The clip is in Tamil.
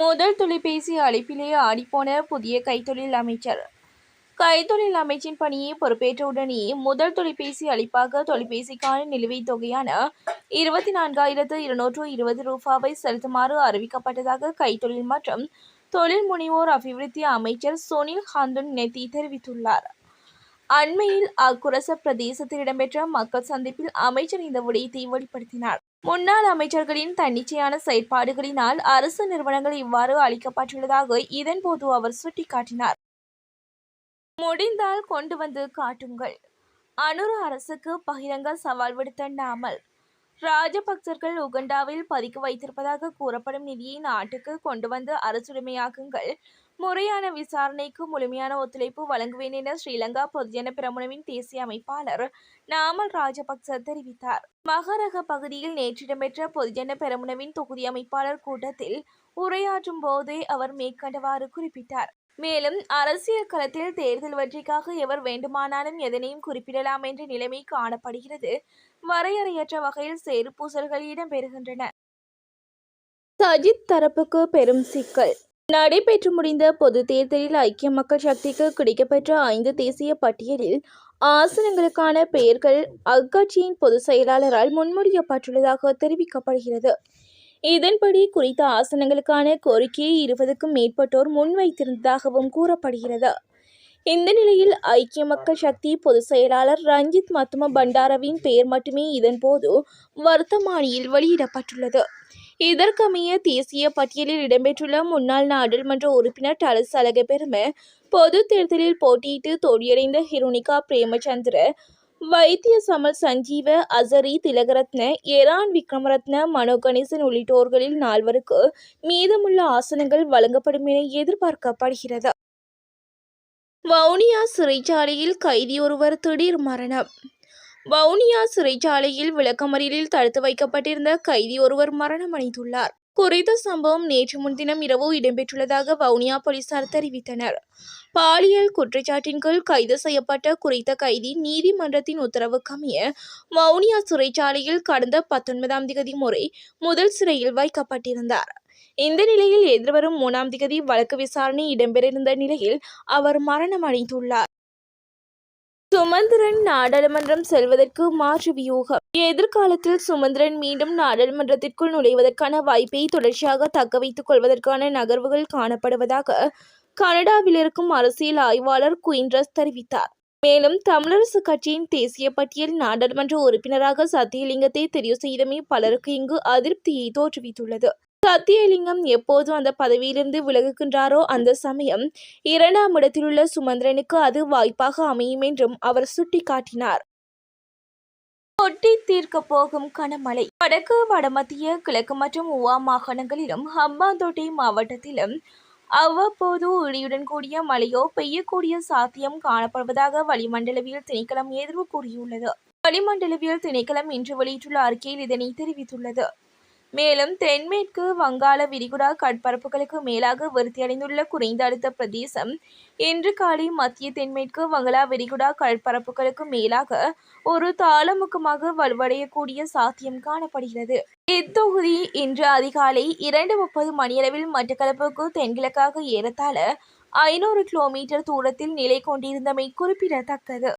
முதல் தொலைபேசி அழைப்பிலே ஆடிப்போன புதிய கைத்தொழில் அமைச்சர். கைத்தொழில் அமைச்சின் பணியை பொறுப்பேற்றவுடனே முதல் தொலைபேசி அழைப்பாக தொலைபேசிக்கான நிலுவைத் தொகையான இருபத்தி நான்காயிரத்து இருநூற்று இருபது ரூபாவை செலுத்துமாறு அறிவிக்கப்பட்டதாக கைத்தொழில் மற்றும் தொழில் முனைவோர் அபிவிருத்தி அமைச்சர் சுனில் ஹந்துன் நெத்தி தெரிவித்துள்ளார். அண்மையில் அக்குரச பிரதேசத்தில் இடம்பெற்ற மக்கள் சந்திப்பில் அமைச்சர் இந்த விடயத்தை வெளிப்படுத்தினார் முன்னாள் அமைச்சர்களின் தன்னிச்சையான செயற்பாடுகளினால் அரசு நிறுவனங்கள் இவ்வாறு அளிக்கப்பட்டுள்ளதாக இதன்போது அவர் சுட்டிக்காட்டினார். முடிந்தால் கொண்டு வந்து காட்டுங்கள். அனுர அரசுக்கு பகிரங்க சவால் விடுத்த நாமல் ராஜபக்சர்கள் உகண்டாவில் பதுக்கி வைத்திருப்பதாக கூறப்படும் நிதியை நாட்டுக்கு கொண்டு வந்து அரசுரிமையாக்குங்கள் முறையான விசாரணைக்கு முழுமையான ஒத்துழைப்பு வழங்குவேன் என ஸ்ரீலங்கா பொதுஜன பிரமுனவின் தேசிய அமைப்பாளர் நாமல் ராஜபக்ச தெரிவித்தார். மகரக பகுதியில் நேற்று இடம்பெற்ற பொதுஜன பெரமுனவின் தொகுதி அமைப்பாளர் கூட்டத்தில் உரையாற்றும் போதே அவர் மேற்கண்டவாறு குறிப்பிட்டார். மேலும் அரசியல் களத்தில் தேர்தல் வெற்றிக்காக எவர் வேண்டுமானாலும் எதனையும் குறிப்பிடலாம் என்ற நிலைமை காணப்படுகிறது. வரையறையற்ற வகையில் சேறுபூசல்கள் இடம்பெறுகின்றன. சஜித் தரப்புக்கு பெரும் சிக்கல். நடைபெற்று முடிந்த பொது தேர்தலில் ஐக்கிய மக்கள் சக்திக்கு கிடைக்கப்பெற்ற ஐந்து தேசிய பட்டியலில் ஆசனங்களுக்கான பெயர்கள் அக்கட்சியின் பொதுச் செயலாளரால் முன்மொழியப்பட்டுள்ளதாக தெரிவிக்கப்படுகிறது. இதன்படி குறித்த ஆசனங்களுக்கான கோரிக்கையை இருபதுக்கும் மேற்பட்டோர் முன்வைத்திருந்ததாகவும் கூறப்படுகிறது. இந்த நிலையில் ஐக்கிய மக்கள் சக்தி பொதுச் செயலாளர் ரஞ்சித் மத்தும பண்டாரவின் பெயர் மட்டுமே இதன்போது வர்த்தமானியில் வெளியிடப்பட்டுள்ளது. இதற்கமைய தேசிய பட்டியலில் இடம்பெற்றுள்ள முன்னாள் நாடாளுமன்ற உறுப்பினர் டலஸ் அழகபெரும பொது தேர்தலில் போட்டியிட்டு தோல்வியடைந்த ஹிருனிகா பிரேமச்சந்திர வைத்திய சமல் சஞ்சீவ அசரி திலகரத்ன எரான் விக்ரமரத்ன மனோ கணேசன் உள்ளிட்டோர்களில் நால்வருக்கு மீதமுள்ள ஆசனங்கள் வழங்கப்படும் என எதிர்பார்க்கப்படுகிறது. வவுனியா சிறைச்சாலையில் கைதி ஒருவர் திடீர் மரணம். வவுனியா சிறைச்சாலையில் விளக்கமறியலில் தடுத்து வைக்கப்பட்டிருந்த கைதி ஒருவர் மரணமடைந்துள்ளார் குறித்த சம்பவம் நேற்று முன்தினம் இரவு இடம்பெற்றுள்ளதாக வவுனியா போலீசார் தெரிவித்தனர். பாலியல் குற்றச்சாட்டின் கீழ் கைது செய்யப்பட்ட குறித்த கைதி நீதிமன்றத்தின் உத்தரவுக்கமைய வவுனியா சிறைச்சாலையில் கடந்த பத்தொன்பதாம் திகதி முறை முதல் சிறையில் வைக்கப்பட்டிருந்தார். இந்த நிலையில் எதிர்வரும் மூணாம் திகதி வழக்கு விசாரணை இடம்பெறிருந்த நிலையில் அவர் மரணமடைந்துள்ளார் சுமந்திரன் நாடாளுமன்றம் செல்வதற்கு மாற்று வியூகம். எதிர்காலத்தில் சுமந்திரன் மீண்டும் நாடாளுமன்றத்திற்குள் நுழைவதற்கான வாய்ப்பை தொடர்ச்சியாக தக்க வைத்துக் கொள்வதற்கான நகர்வுகள் காணப்படுவதாக கனடாவில் இருக்கும் அரசியல் ஆய்வாளர் குயின்ரஸ் தெரிவித்தார். மேலும் தமிழரசு கட்சியின் தேசிய பட்டியல் நாடாளுமன்ற உறுப்பினராக சத்தியலிங்கத்தை தெரிவு செய்தமே பலருக்கு இங்கு அதிருப்தியை தோற்றுவித்துள்ளது. சத்தியலிங்கம் எப்போது அந்த பதவியிலிருந்து விலகுகின்றாரோ அந்த சமயம் இரண்டாம் இடத்திலுள்ள சுமந்திரனுக்கு அது வாய்ப்பாக அமையும் என்றும் அவர் சுட்டிக்காட்டினார். கொட்டி தீர்க்க போகும் கனமழை. வடக்கு வடமத்திய கிழக்கு மற்றும் உவா மாகாணங்களிலும் ஹம்பாந்தோட்டை மாவட்டத்திலும் அவ்வப்போது இடியுடன் கூடிய மழையோ பெய்யக்கூடிய சாத்தியம் காணப்படுவதாக வளிமண்டலவியல் திணைக்களம் எதிர்வு கூறியுள்ளது. வளிமண்டலவியல் திணைக்களம் இன்று வெளியிட்டுள்ள அறிக்கையில் இதனை தெரிவித்துள்ளது. மேலும் தென்மேற்கு வங்காள விரிகுடா கடற்பரப்புகளுக்கு மேலாக விருத்தியடைந்துள்ள குறைந்த அழுத்த பிரதேசம் இன்று காலை மத்திய தென்மேற்கு வங்களா விரிகுடா கடற்பரப்புகளுக்கு மேலாக ஒரு தாளமுகமாக வலுவடையக்கூடிய சாத்தியம் காணப்படுகிறது. இத்தொகுதி இன்று அதிகாலை இரண்டு முப்பது மணியளவில் மட்டக்களப்புக்கு தென்கிழக்காக ஏறத்தாழ ஐநூறு கிலோமீட்டர் தூரத்தில் நிலை கொண்டிருந்தமை குறிப்பிடத்தக்கது.